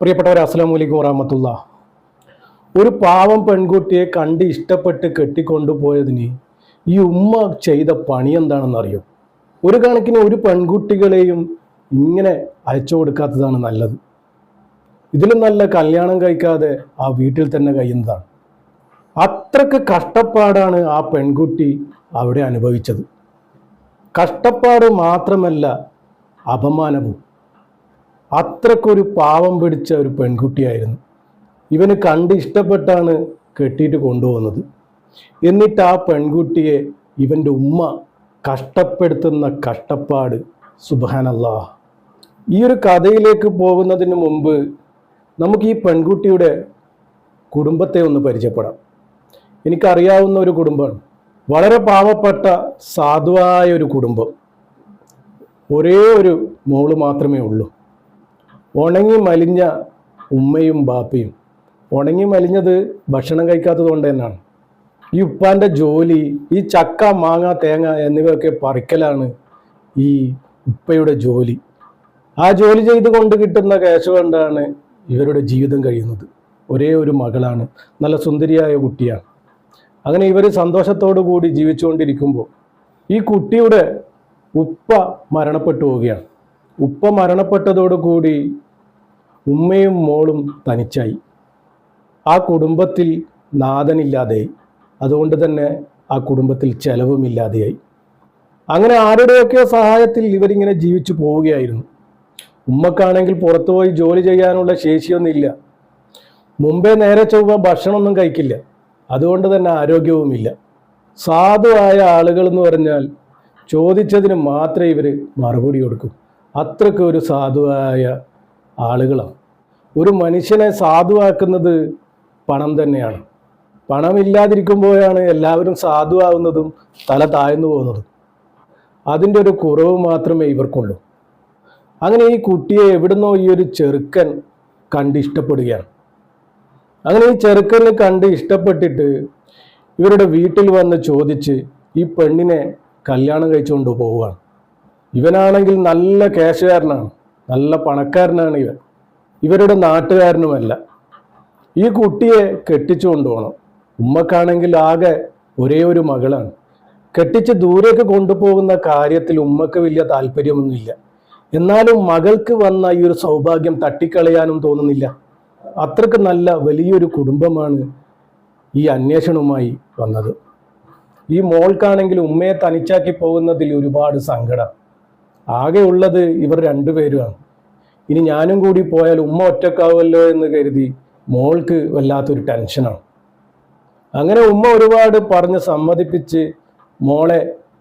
പ്രിയപ്പെട്ടവർ അസ്സാം വലൈക്കും വറഹമത്തുള്ള. ഒരു പാവം പെൺകുട്ടിയെ കണ്ട് ഇഷ്ടപ്പെട്ട് കെട്ടിക്കൊണ്ടുപോയതിന് ഈ ഉമ്മ ചെയ്ത പണി എന്താണെന്ന് അറിയോ ഒരു കണക്കിന് ഒരു പെൺകുട്ടികളെയും ഇങ്ങനെ അയച്ചു കൊടുക്കാത്തതാണ് നല്ലത്. ഇതിലും നല്ല കല്യാണം കഴിക്കാതെ ആ വീട്ടിൽ തന്നെ കഴിയുന്നതാണ്. അത്രയ്ക്ക് കഷ്ടപ്പാടാണ് ആ പെൺകുട്ടി അവിടെ അനുഭവിച്ചത്. കഷ്ടപ്പാട് മാത്രമല്ല അപമാനവും. അത്രക്കൊരു പാവം പിടിച്ച ഒരു പെൺകുട്ടിയായിരുന്നു. ഇവന് കണ്ട് ഇഷ്ടപ്പെട്ടാണ് കെട്ടിയിട്ട് കൊണ്ടുപോകുന്നത്. എന്നിട്ട് ആ പെൺകുട്ടിയെ ഇവന്റെ ഉമ്മ കഷ്ടപ്പെടുത്തുന്ന കഷ്ടപ്പാട്. സുബാനല്ലാ ഈ ഒരു കഥയിലേക്ക് പോകുന്നതിന് മുമ്പ് നമുക്ക് ഈ പെൺകുട്ടിയുടെ കുടുംബത്തെ ഒന്ന് പരിചയപ്പെടാം. എനിക്കറിയാവുന്ന ഒരു കുടുംബമാണ്. വളരെ പാവപ്പെട്ട സാധുവായ ഒരു കുടുംബം. ഒരേ ഒരു മോൾ മാത്രമേ ഉള്ളൂ. ഉണങ്ങി മലിഞ്ഞ ഉമ്മയും ബാപ്പയും. ഉണങ്ങി മലിഞ്ഞത് ഭക്ഷണം കഴിക്കാത്തത് കൊണ്ട് തന്നെയാണ്. ഈ ഉപ്പാന്റെ ജോലി ഈ ചക്ക മാങ്ങ തേങ്ങ എന്നിവയൊക്കെ പറിക്കലാണ് ഈ ഉപ്പയുടെ ജോലി. ആ ജോലി ചെയ്തുകൊണ്ട് കിട്ടുന്ന ക്യാഷ് കൊണ്ടാണ് ഇവരുടെ ജീവിതം കഴിയുന്നത്. ഒരേ ഒരു മകളാണ് നല്ല സുന്ദരിയായ കുട്ടിയാണ്. അങ്ങനെ ഇവർ സന്തോഷത്തോടു കൂടി ജീവിച്ചുകൊണ്ടിരിക്കുമ്പോൾ ഈ കുട്ടിയുടെ ഉപ്പ മരണപ്പെട്ടു പോവുകയാണ്. ഉപ്പ മരണപ്പെട്ടതോടുകൂടി ഉമ്മയും മോളും തനിച്ചായി. ആ കുടുംബത്തിൽ നാഥനില്ലാതെയായി അതുകൊണ്ട് തന്നെ ആ കുടുംബത്തിൽ ചെലവുമില്ലാതെയായി. അങ്ങനെ ആരുടെയൊക്കെ സഹായത്തിൽ ഇവരിങ്ങനെ ജീവിച്ചു പോവുകയായിരുന്നു. ഉമ്മക്കാണെങ്കിൽ പുറത്തുപോയി ജോലി ചെയ്യാനുള്ള ശേഷിയൊന്നുമില്ല. മുമ്പേ നേരെ ചൊവ്വ ഭക്ഷണമൊന്നും കഴിക്കില്ല. അതുകൊണ്ട് തന്നെ ആരോഗ്യവുമില്ല. സാധുവായ ആളുകൾ എന്ന് പറഞ്ഞാൽ ചോദിച്ചതിന് മാത്രമേ ഇവർ മറുപടി കൊടുക്കും. അത്രയ്ക്ക് ഒരു സാധുവായ ആളുകളാണ്. ഒരു മനുഷ്യനെ സാധുവാക്കുന്നത് പണം തന്നെയാണ്. പണമില്ലാതിരിക്കുമ്പോഴാണ് എല്ലാവരും സാധുവാകുന്നതും തല താഴ്ന്നു പോകുന്നതും. അതിന്റെ ഒരു കുറവ് മാത്രമേ ഇവർക്കുള്ളൂ. അങ്ങനെ ഈ കുട്ടിയെ എവിടുന്നോ ഈ ഒരു ചെറുക്കൻ കണ്ട് ഇഷ്ടപ്പെടുകയാണ്. അങ്ങനെ ഈ ചെറുക്കനെ കണ്ട് ഇഷ്ടപ്പെട്ടിട്ട് ഇവരുടെ വീട്ടിൽ വന്ന് ചോദിച്ച് ഈ പെണ്ണിനെ കല്യാണം കഴിച്ചുകൊണ്ട് പോവുകയാണ്. ഇവനാണെങ്കിൽ നല്ല ക്യാഷുകാരനാണ്. നല്ല പണക്കാരനാണ് ഇവൻ. ഇവരുടെ നാട്ടുകാരനുമല്ല. ഈ കുട്ടിയെ കെട്ടിച്ചു കൊണ്ടുപോകണം. ഉമ്മക്കാണെങ്കിൽ ആകെ ഒരേ ഒരു മകളാണ്. കെട്ടിച്ച് ദൂരേക്ക് കൊണ്ടുപോകുന്ന കാര്യത്തിൽ ഉമ്മക്ക് വലിയ താല്പര്യമൊന്നുമില്ല. എന്നാലും മകൾക്ക് വന്ന ഈ ഒരു സൗഭാഗ്യം തട്ടിക്കളയാനും തോന്നുന്നില്ല. അത്രയ്ക്ക് നല്ല വലിയൊരു കുടുംബമാണ് ഈ അന്വേഷണവുമായി വന്നത്. ഈ മോൾക്കാണെങ്കിൽ ഉമ്മയെ തനിച്ചാക്കി പോകുന്നതിൽ ഒരുപാട് സങ്കടം. ആകെ ഉള്ളത് ഇവർ രണ്ടുപേരുമാണ്. ഇനി ഞാനും കൂടി പോയാൽ ഉമ്മ ഒറ്റക്കാവുമല്ലോ എന്ന് കരുതി മോൾക്ക് വല്ലാത്തൊരു ടെൻഷനാണ്. അങ്ങനെ ഉമ്മ ഒരുപാട് പറഞ്ഞ് സമ്മതിപ്പിച്ച് മോളെ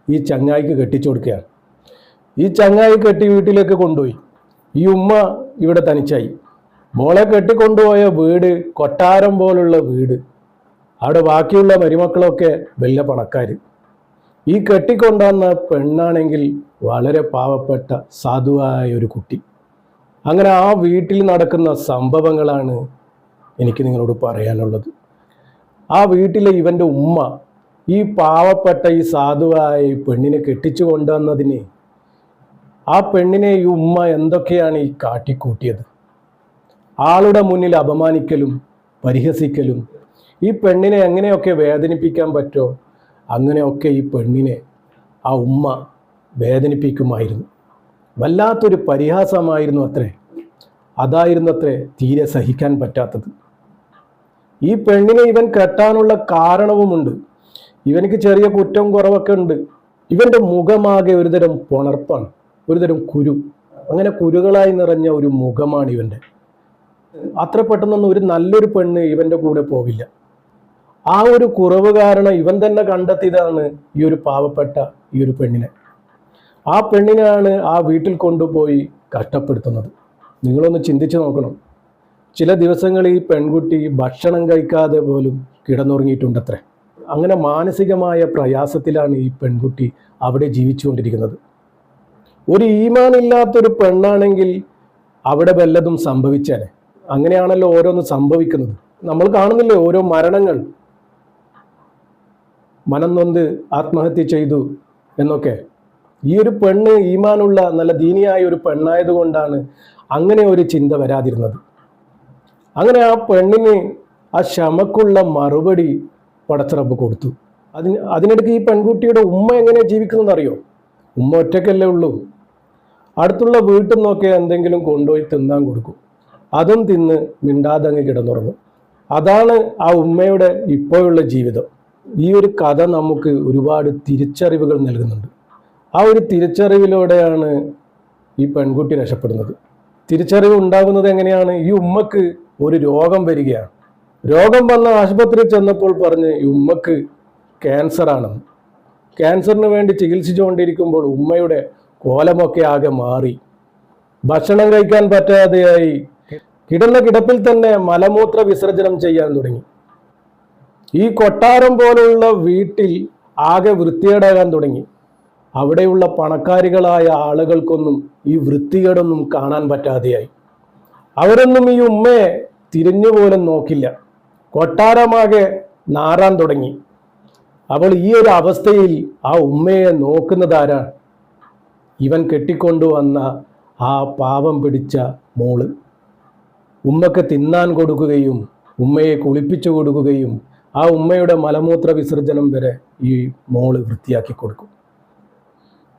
ഈ ചങ്ങായിക്ക് കെട്ടിച്ചു കൊടുക്കുകയാണ്. ഈ ചങ്ങായി കെട്ടി വീട്ടിലേക്ക് കൊണ്ടുപോയി. ഈ ഉമ്മ ഇവിടെ തനിച്ചായി. മോളെ കെട്ടിക്കൊണ്ടുപോയ വീട് കൊട്ടാരം പോലുള്ള വീട്. അവിടെ ബാക്കിയുള്ള മരുമക്കളൊക്കെ വലിയ പണക്കാർ ഈ കെട്ടിക്കൊണ്ടുവന്ന പെണ്ണാണെങ്കിൽ വളരെ പാവപ്പെട്ട സാധുവായ ഒരു കുട്ടി. അങ്ങനെ ആ വീട്ടിൽ നടക്കുന്ന സംഭവങ്ങളാണ് എനിക്ക് നിങ്ങളോട് പറയാനുള്ളത്. ആ വീട്ടിലെ ഇവന്റെ ഉമ്മ ഈ പാവപ്പെട്ട ഈ സാധുവായ ഈ പെണ്ണിനെ കെട്ടിച്ചു കൊണ്ടുവന്നതിന് ആ പെണ്ണിനെ ഈ ഉമ്മ എന്തൊക്കെയാണ് ഈ കാട്ടിക്കൂട്ടിയത്? ആളുടെ മുന്നിൽ അപമാനിക്കലും പരിഹസിക്കലും ഈ പെണ്ണിനെ എങ്ങനെയൊക്കെ വേദനിപ്പിക്കാൻ പറ്റുമോ അങ്ങനെയൊക്കെ ഈ പെണ്ണിനെ ആ ഉമ്മ വേദനിപ്പിക്കുമായിരുന്നു. വല്ലാത്തൊരു പരിഹാസമായിരുന്നു അത്രേ. അതായിരുന്നു അത്രേ തീരെ സഹിക്കാൻ പറ്റാത്തത്. ഈ പെണ്ണിനെ ഇവൻ കെട്ടാനുള്ള കാരണവുമുണ്ട്. ഇവനക്ക് ചെറിയ കുറ്റം കുറവൊക്കെ ഉണ്ട്. ഇവന്റെ മുഖമാകെ ഒരുതരം പുണർപ്പാണ്. ഒരുതരം കുരു. അങ്ങനെ കുരുകളായി നിറഞ്ഞ ഒരു മുഖമാണ് ഇവന്റെ അത്ര പെട്ടെന്നൊന്നും ഒരു നല്ലൊരു പെണ്ണ് ഇവന്റെ കൂടെ പോവില്ല. ആ ഒരു കുറവ് കാരണം ഇവൻ തന്നെ കണ്ടെത്തിയതാണ് ഈ ഒരു പാവപ്പെട്ട ഈ ഒരു പെണ്ണിനെ. ആ പെണ്ണിനെയാണ് ആ വീട്ടിൽ കൊണ്ടുപോയി കഷ്ടപ്പെടുത്തുന്നത്. നിങ്ങളൊന്ന് ചിന്തിച്ചു നോക്കണം. ചില ദിവസങ്ങളിൽ ഈ പെൺകുട്ടി ഭക്ഷണം കഴിക്കാതെ പോലും കിടന്നുറങ്ങിയിട്ടുണ്ടത്രേ. അങ്ങനെ മാനസികമായ പ്രയാസത്തിലാണ് ഈ പെൺകുട്ടി അവിടെ ജീവിച്ചുകൊണ്ടിരിക്കുന്നത്. ഒരു ഈമാനില്ലാത്തൊരു പെണ്ണാണെങ്കിൽ അവിടെ വല്ലതും സംഭവിച്ചേനെ. അങ്ങനെയാണല്ലോ ഓരോന്ന് സംഭവിക്കുന്നത്. നമ്മൾ കാണുന്നില്ലേ ഓരോ മരണങ്ങൾ. മനം നൊന്ത് ആത്മഹത്യ ചെയ്തു എന്നൊക്കെ. ഈ ഒരു പെണ്ണ് ഈമാനുള്ള നല്ല ദീനിയായ ഒരു പെണ്ണായതുകൊണ്ടാണ് അങ്ങനെ ഒരു ചിന്ത വരാതിരുന്നത്. അങ്ങനെ ആ പെണ്ണിന് ആ ക്ഷമക്കുള്ള മറുപടി പടച്ചിറപ്പ് കൊടുത്തു. അതിന് അതിനിടയ്ക്ക് ഈ പെൺകുട്ടിയുടെ ഉമ്മ എങ്ങനെ ജീവിക്കുന്നതെന്ന് അറിയോ ഉമ്മ ഒറ്റയ്ക്കല്ലേ ഉള്ളൂ. അടുത്തുള്ള വീട്ടിൽ നിന്നൊക്കെ എന്തെങ്കിലും കൊണ്ടുപോയി തിന്നാൻ കൊടുക്കും. അതും തിന്ന് മിണ്ടാതങ്ങ് കിടന്നുറങ്ങും. അതാണ് ആ ഉമ്മയുടെ ഇപ്പോഴുള്ള ജീവിതം. ഈ ഒരു കഥ നമുക്ക് ഒരുപാട് തിരിച്ചറിവുകൾ നൽകുന്നുണ്ട്. ആ ഒരു തിരിച്ചറിവിലൂടെയാണ് ഈ പെൺകുട്ടി രക്ഷപ്പെടുന്നത്. തിരിച്ചറിവ് ഉണ്ടാകുന്നത് എങ്ങനെയാണ്? ഈ ഉമ്മക്ക് ഒരു രോഗം വരികയാണ്. രോഗം വന്ന ആശുപത്രിയിൽ ചെന്നപ്പോൾ പറഞ്ഞ് ഈ ഉമ്മക്ക് ക്യാൻസർ ആണെന്ന് ക്യാൻസറിന് വേണ്ടി ചികിത്സിച്ചുകൊണ്ടിരിക്കുമ്പോൾ ഉമ്മയുടെ കോലമൊക്കെ ആകെ മാറി. ഭക്ഷണം കഴിക്കാൻ പറ്റാതെയായി. കിടന്ന കിടപ്പിൽ തന്നെ മലമൂത്ര വിസർജനം ചെയ്യാൻ തുടങ്ങി. ഈ കൊട്ടാരം പോലുള്ള വീട്ടിൽ ആകെ വൃത്തികേടാകാൻ തുടങ്ങി. അവിടെയുള്ള പണക്കാരികളായ ആളുകൾക്കൊന്നും ഈ വൃത്തികേടൊന്നും കാണാൻ പറ്റാതെയായി. അവരൊന്നും ഈ ഉമ്മയെ തിരിഞ്ഞുപോലും നോക്കില്ല. കൊട്ടാരമാകെ നാറാൻ തുടങ്ങി. അവൾ ഈ ഒരു അവസ്ഥയിൽ ആ ഉമ്മയെ നോക്കുന്നതാരാണ് ഇവൻ കെട്ടിക്കൊണ്ടുവന്ന ആ പാവം പിടിച്ച മോൾ. ഉമ്മക്ക് തിന്നാൻ കൊടുക്കുകയും ഉമ്മയെ കുളിപ്പിച്ചു കൊടുക്കുകയും ആ ഉമ്മയുടെ മലമൂത്ര വിസർജനം വരെ ഈ മോൾ വൃത്തിയാക്കി കൊടുക്കും.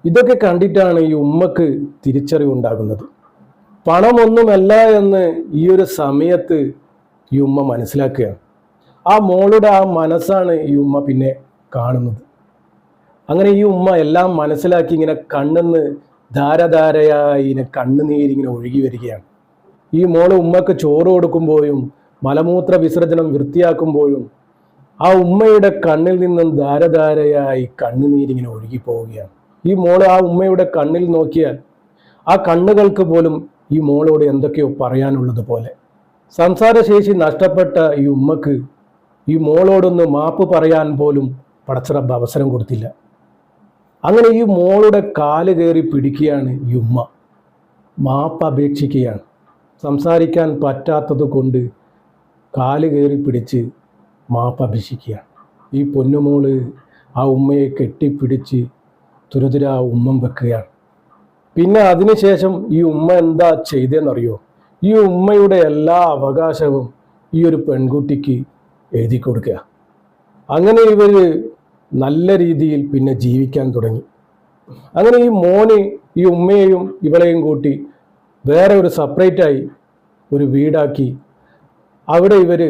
ഇതൊക്കെ കണ്ടിട്ടാണ് ഈ ഉമ്മക്ക് തിരിച്ചറിവുണ്ടാകുന്നത് പണമൊന്നുമല്ല എന്ന് ഈ ഒരു സമയത്ത് ഈ ഉമ്മ മനസ്സിലാക്കുകയാണ്. ആ മോളുടെ ആ മനസ്സാണ് ഈ ഉമ്മ പിന്നെ കാണുന്നത്. അങ്ങനെ ഈ ഉമ്മ എല്ലാം മനസ്സിലാക്കി ഇങ്ങനെ കണ്ണെന്ന് ധാരധാരയായി ഇങ്ങനെ കണ്ണുനീരിങ്ങനെ ഒഴുകി വരികയാണ്. ഈ മോൾ ഉമ്മക്ക് ചോറ് കൊടുക്കുമ്പോഴും മലമൂത്ര വിസർജനം വൃത്തിയാക്കുമ്പോഴും ആ ഉമ്മയുടെ കണ്ണിൽ നിന്നും ധാരധാരയായി കണ്ണുനീരിങ്ങനെ ഒഴുകി പോവുകയാണ്. ഈ മോൾ ആ ഉമ്മയുടെ കണ്ണിൽ നോക്കിയാൽ ആ കണ്ണുകൾക്ക് പോലും ഈ മോളോട് എന്തൊക്കെയോ പറയാനുള്ളത് പോലെ. സംസാരശേഷി നഷ്ടപ്പെട്ട ഈ ഉമ്മക്ക് ഈ മോളോടൊന്ന് മാപ്പ് പറയാൻ പോലും പടച്ചറബ് അവസരം കൊടുത്തില്ല. അങ്ങനെ ഈ മോളുടെ കാൽ കയറി പിടിക്കുകയാണ് ഈ ഉമ്മ. മാപ്പ് അപേക്ഷിക്കുകയാണ്. സംസാരിക്കാൻ പറ്റാത്തത് കൊണ്ട് കാൽ കയറി പിടിച്ച് മാപ്പ് അപേക്ഷിക്കുകയാണ്. ഈ പൊന്നുമോൾ ആ ഉമ്മയെ കെട്ടിപ്പിടിച്ച് തുരുതുര ഉമ്മം വെക്കുകയാണ്. പിന്നെ അതിനുശേഷം ഈ ഉമ്മ എന്താ ചെയ്തതെന്നറിയോ ഈ ഉമ്മയുടെ എല്ലാ അവകാശവും ഈ ഒരു പെൺകുട്ടിക്ക് എഴുതി കൊടുക്കുക. അങ്ങനെ ഇവർ നല്ല രീതിയിൽ പിന്നെ ജീവിക്കാൻ തുടങ്ങി. അങ്ങനെ ഈ മോന് ഈ ഉമ്മയെയും ഇവളെയും കൂട്ടി വേറെ ഒരു സെപ്പറേറ്റായി ഒരു വീടാക്കി അവിടെ ഇവർ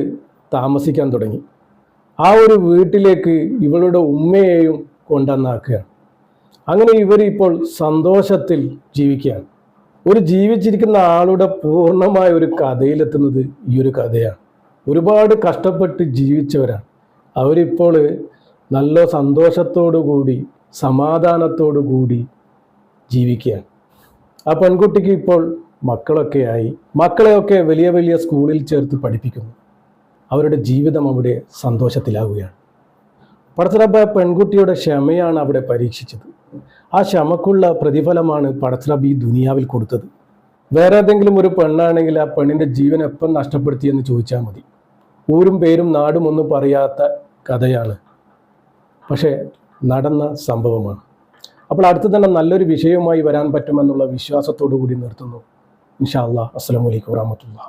താമസിക്കാൻ തുടങ്ങി. ആ ഒരു വീട്ടിലേക്ക് ഇവളുടെ ഉമ്മയെയും കൊണ്ടുവന്നാക്കുകയാണ്. അങ്ങനെ ഇവർ ഇപ്പോൾ സന്തോഷത്തിൽ ജീവിക്കുകയാണ്. ഒരു ജീവിച്ചിരിക്കുന്ന ആളുടെ പൂർണമായ ഒരു കഥയിലെത്തുന്നത് ഈ ഒരു കഥയാണ്. ഒരുപാട് കഷ്ടപ്പെട്ട് ജീവിച്ചവരാണ്. അവരിപ്പോൾ നല്ല സന്തോഷത്തോടു കൂടി സമാധാനത്തോടു കൂടി ജീവിക്കുകയാണ്. ആ പെൺകുട്ടിക്ക് ഇപ്പോൾ മക്കളൊക്കെ ആയി. മക്കളെയൊക്കെ വലിയ വലിയ സ്കൂളിൽ ചേർത്ത് പഠിപ്പിക്കുന്നു. അവരുടെ ജീവിതം അവിടെ സന്തോഷത്തിലാവുകയാണ്. പടത്തറബ പെൺകുട്ടിയുടെ ക്ഷമയാണ് അവിടെ പരീക്ഷിച്ചത്. ആ ക്ഷമക്കുള്ള പ്രതിഫലമാണ് പടത്രബി ദുനിയാവിൽ കൊടുത്തത്. വേറെ ഏതെങ്കിലും ഒരു പെണ്ണാണെങ്കിൽ ആ പെണ്ണിന്റെ ജീവൻ എപ്പം നഷ്ടപ്പെടുത്തിയെന്ന് ചോദിച്ചാൽ മതി. ഊരും പേരും നാടും ഒന്നും പറയാത്ത കഥയാണ്. പക്ഷേ നടന്ന സംഭവമാണ്. അപ്പോൾ അടുത്ത് തന്നെ നല്ലൊരു വിഷയവുമായി വരാൻ പറ്റുമെന്നുള്ള വിശ്വാസത്തോടു കൂടി നിർത്തുന്നു. ഇൻഷാ അല്ലാ അസ്സലാമു അലൈക്കും വറഹമത്തുള്ള